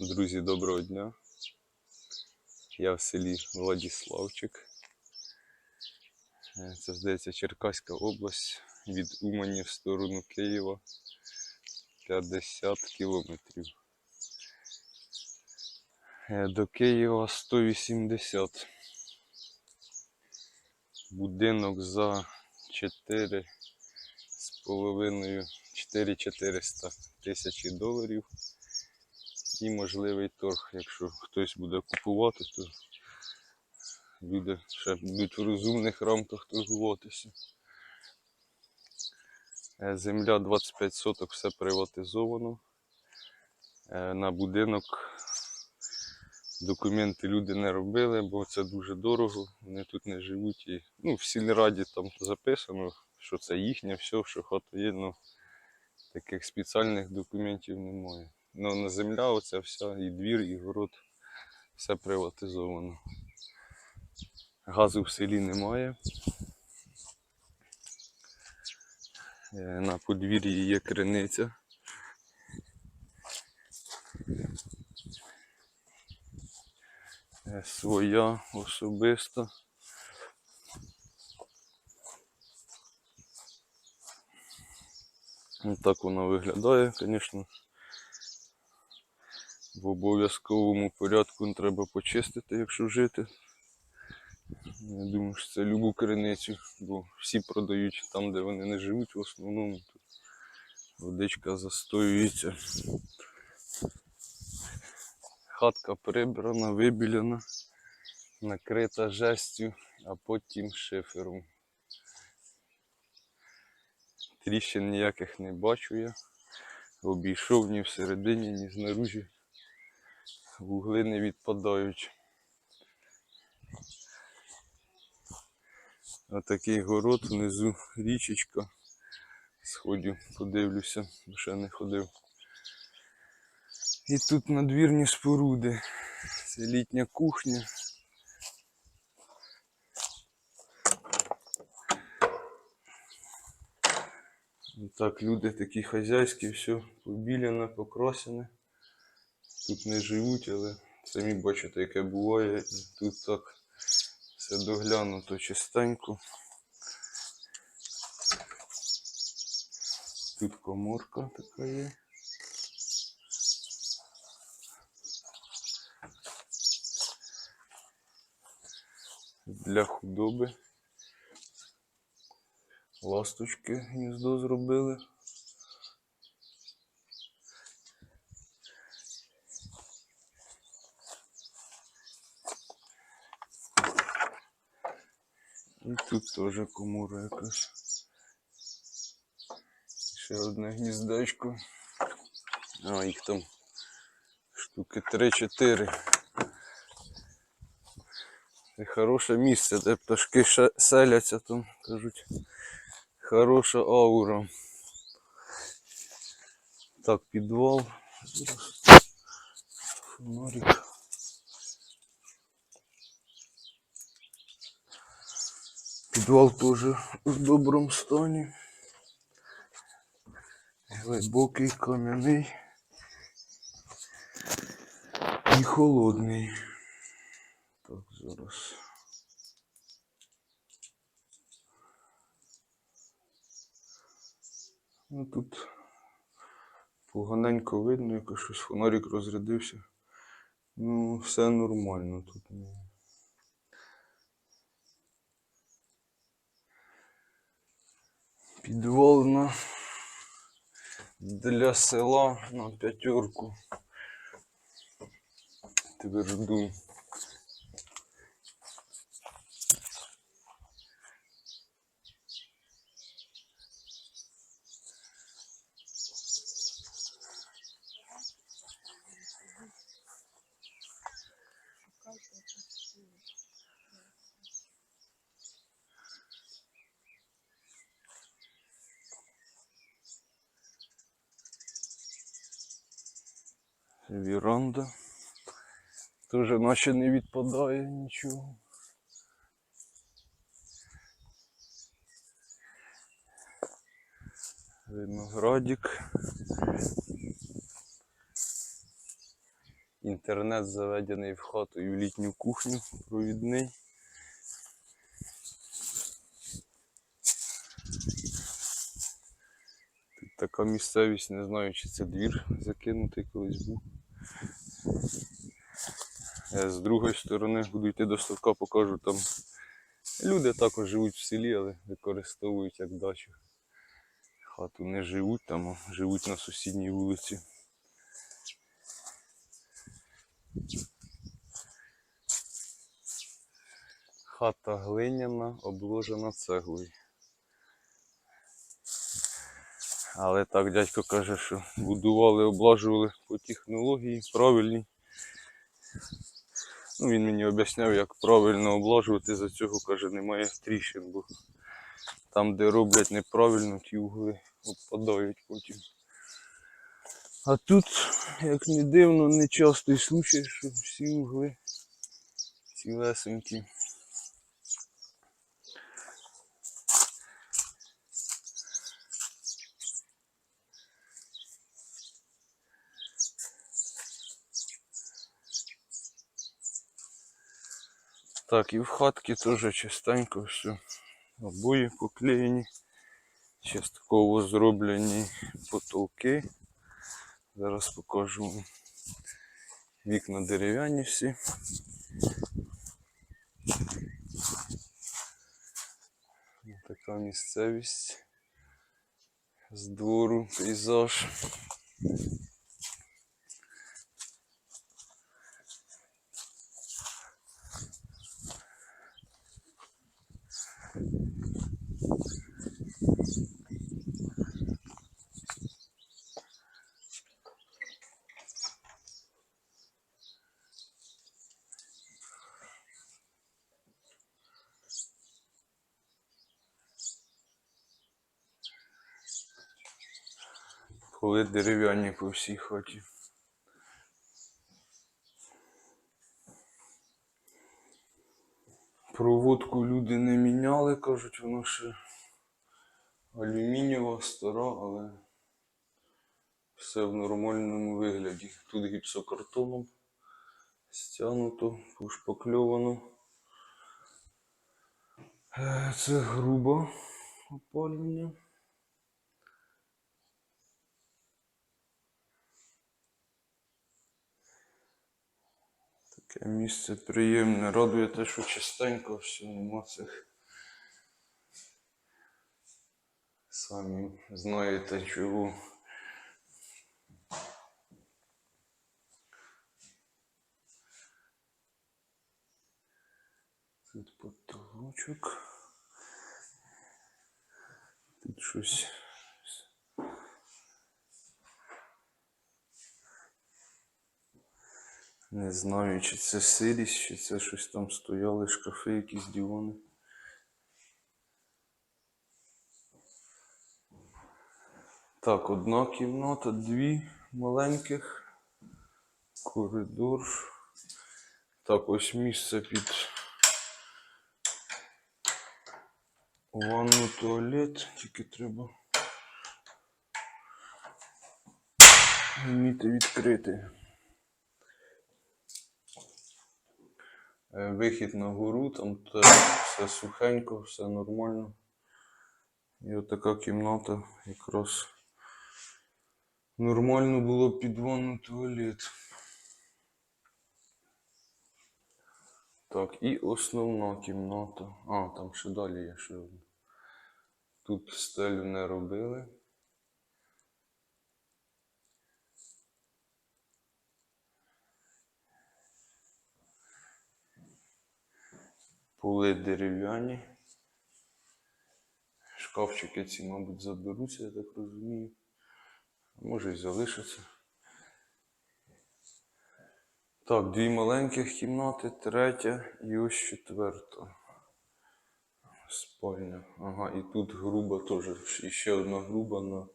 Друзі, доброго дня. Я в селі Владіславчик. Е, Це, здається, Черкаська область від Умані в сторону Києва 50 кілометрів. Е, До Києва 180. Будинок за 4 з половиною 4400 тисячі доларів. І можливий торг, якщо хтось буде купувати, то люди ще будуть в розумних рамках торгуватися. Е, Земля 25 соток, все приватизовано. Е, На будинок документи люди не робили, бо це дуже дорого. Вони тут не живуть. І, ну, в сільраді там записано, що це їхнє, все, що хата є, але таких спеціальних документів немає. Ну, на земля оця вся, і двір, і город, все приватизовано. Газу в селі немає. Е, На подвір'ї є криниця. Е, Своя особиста. Ну, Так вона виглядає, звісно. В обов'язковому порядку треба почистити, якщо жити. Я думаю, що це любу криницю, бо всі продають там, де вони не живуть, в основному водичка застоюється. Хатка прибрана, вибілена, накрита жестю, а потім шифером. Тріщин ніяких не бачу я. Обійшов ні всередині, ні знаружі. Вугли не відпадають. Отакий город, внизу річечка. Сходю, подивлюся, ще не ходив. І тут надвірні споруди. Це літня кухня. Так, люди такі хазяйські, все побіляне, покрасене. Тут не живуть, але самі бачите, яке буває. І тут так все доглянуто чистенько. Тут коморка така є. Для худоби. Ласточки гніздо зробили. І тут теж комора якась. Ще одне гніздечко. А, їх там штуки 3-4. Це хороше місце, де пташки селяться там, кажуть. Хороша аура. Так, підвал. Фонарик. Підвал теж в доброму стані. Глибокий, кам'яний і холодний. Так, зараз. Ну тут поганенько видно, якось щось фонарик розрядився. Ну, все нормально тут. Не- Підвал на для села на п'ятерку. Тверду. Віранда. Тоже наче не відпадає нічого. Виноградик. Інтернет заведений в хату і в літню кухню провідний. Тут така місцевість, не знаю, чи це двір закинутий колись був. Е, З другої сторони буду йти до ставка, покажу там. Люди також живуть в селі, але використовують як дачу. Хату не живуть там, а живуть на сусідній вулиці. Хата глиняна, обложена цеглою. Але так дядько каже, що будували, облажували по технології правильній. Ну, він мені об'ясняв, як правильно облажувати, за цього каже, немає тріщин, бо там, де роблять неправильно, ті угли обпадають потім. А тут, як не дивно, не частий случай, що всі угли цілесенькі. Так, і в хатці теж чистенько все. Обої поклеєні. Частково зроблені потолки. Зараз покажу. Вікна дерев'яні всі. Така місцевість з двору, пейзаж. Поли дерев'яні по всій хаті. Проводку люди не міняли, кажуть, вона ще алюмінієва, стара, але все в нормальному вигляді. Тут гіпсокартоном стягнуто, пошпакльовано. Е, Це грубо опалення. Таке місце приємне. Радує те, що чистенько, все нема цих. Самі знаєте чого. Тут потолочок. Тут щось. Не знаю, чи це сирість, чи це щось там стояли, шкафи, якісь дивани. Так, одна кімната, дві маленьких. Коридор. Так, ось місце під ванну туалет. Тільки треба вміти відкрити. Вихід на гору, там все сухенько, все нормально. І отака кімната якраз нормально було під ванну туалет. Так, і основна кімната. А, там ще далі є ще одна. Тут стелю не робили. Поли дерев'яні. Шкафчики ці, мабуть, заберуться, я так розумію. Може і залишаться. Так, дві маленьких кімнати, третя і ось четверта. Спальня. Ага, і тут груба теж. І ще одна груба на.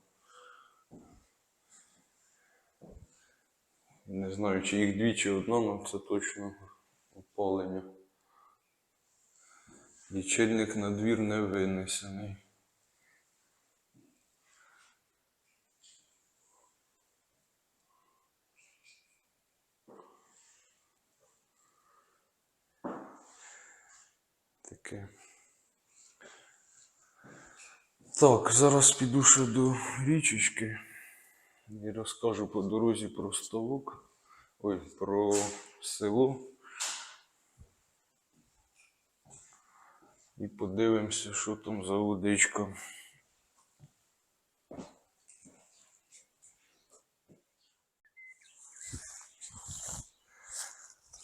Не знаю, чи їх дві, чи одна, але це точно опалення. Лічильник на двір не винесений. Таке. Так, зараз піду ще до річечки і розкажу по дорозі про ставок. Ой, про село. І подивимося, що там за водичка.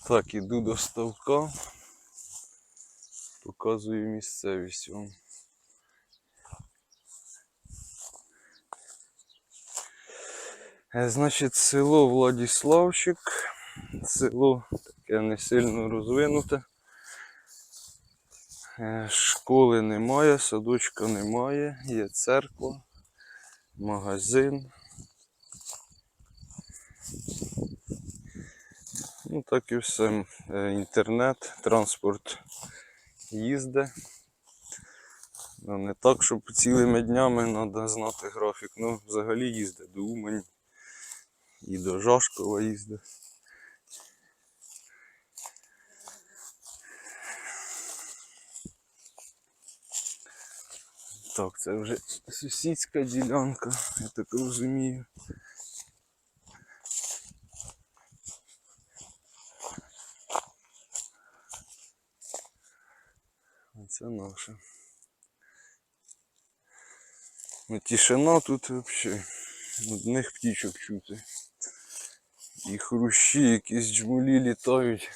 Так, іду до ставка. Показую місцевість вам. Е, Значить, село Владіславчик. Село таке не сильно розвинуте. Е, Школи немає, садочка немає, є церква, магазин. Ну так і все. Е, Інтернет, транспорт їзде. Ну, не так, щоб цілими днями треба знати графік. Ну, взагалі їздить до Умані і до Жашкова їздить. Так, це вже сусідська ділянка, я так розумію. Це наше. Ну, тишина тут взагалі. Одних птічок чути. І хрущі, якісь джмулі літають.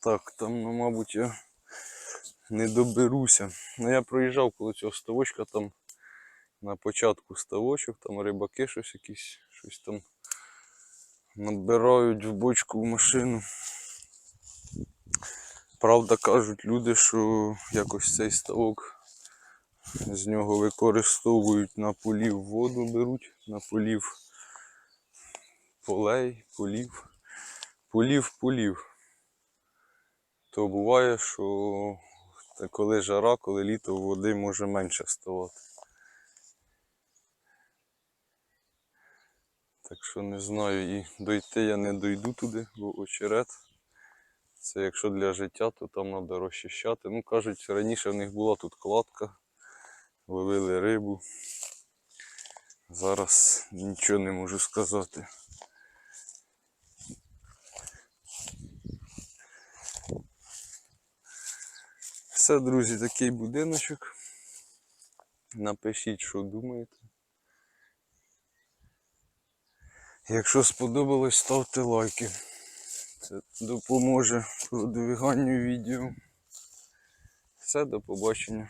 Так, там, ну, мабуть, я не доберуся. Ну я проїжджав коло цього ставочка, там на початку ставочок, там рибаки щось якісь, щось там набирають в бочку в машину. Правда, кажуть люди, що якось цей ставок з нього використовують на полів воду беруть, на полів полей, полів, полів, полів. То буває, що та коли жара, коли літо води може менше ставати. Так що не знаю, і дойти я не дойду туди, бо очерет. Це якщо для життя, то там треба розчищати. Ну, кажуть, раніше в них була тут кладка, ловили рибу. Зараз нічого не можу сказати. Все, друзі, такий будиночок. Напишіть, що думаєте. Якщо сподобалось, ставте лайки. Це допоможе продвиганню відео. Все, до побачення.